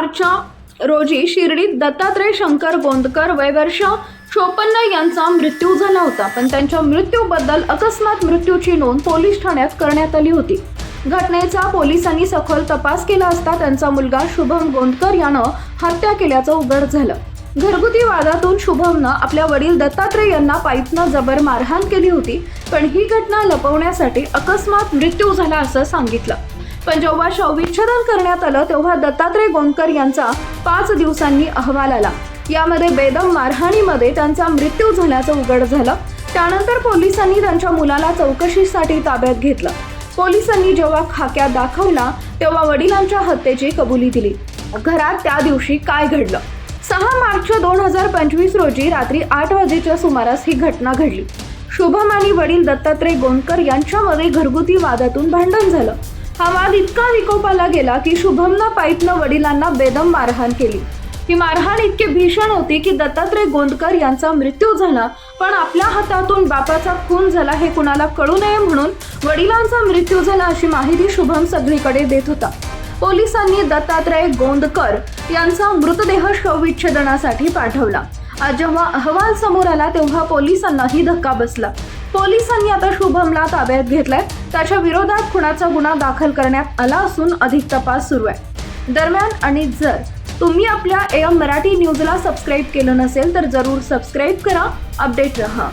मार्चच्या रोजी शिर्डीत दत्तात्रय शंकर गोंदकर वयवर्ष चोपन्न यांचा मृत्यू झाला होता. पण त्यांच्या मृत्यूबद्दल अकस्मात मृत्यूची नोंद पोलीस ठाण्यात करण्यात आली होती. घटनेचा पोलिसांनी सखोल तपास केला असता त्यांचा मुलगा शुभम गोंदकर यानं हत्या केल्याचं उघड झालं. घरगुती वादातून शुभमनं आपल्या वडील दत्तात्रय यांना पाईपनं जबर मारहाण केली होती पण ही घटना लपवण्यासाठी अकस्मात मृत्यू झाला असं सांगितलं. पण जेव्हा शवविच्छेदन करण्यात आलं तेव्हा दत्तात्रय गोंदकर यांचा पाच दिवसांनी अहवाल आला. यामध्ये बेदम मारहाणीमध्ये त्यांचा मृत्यू झाल्याचं उघड झालं. त्यानंतर पोलिसांनी त्यांच्या मुलाला चौकशीसाठी ताब्यात घेतलं. पोलिसांनी जेव्हा खाक्या दाखवला तेव्हा वडिलांच्या हत्येची कबुली दिली. घरात त्या दिवशी काय घडलं? सहा मार्च दोन हजार पंचवीस रोजी रात्री आठ वाजेच्या सुमारास ही घटना घडली. शुभम आणि वडील दत्तात्रय गोंदकर यांच्यामध्ये घरगुती वादातून भांडण झालं. हा वाद इतका विकोपाला गेला की शुभमनं पाईपनं वडिलांना बेदम मारहाण केली. ही मारहाण इतकी भीषण होती की दत्तात्रय गोंदकर यांचा मृत्यू झाला पण आपल्या हातातून बापाचा खून झाला हे कुणाला कळू नये म्हणून वडिलांचा मृत्यू झाला अशी माहिती शुभम सगळीकडे देत होता. पोलिसांनी दत्तात्रय गोंदकर यांचा मृतदेह शवविच्छेदनासाठी पाठवला. आज जेव्हा अहवाल समोर आला तेव्हा पोलिसांनाही धक्का बसला. पोलिसांनी आता शुभमला ताब्यात घेतलाय. त्याच्या विरोधात खुनाचा गुन्हा दाखल करण्यात आला असून अधिक तपास सुरू आहे. दरम्यान आणि जर तुम्ही आपल्या एम मराठी न्यूजला सबस्क्राईब केलं नसेल तर जरूर सबस्क्राईब करा अपडेट रहा.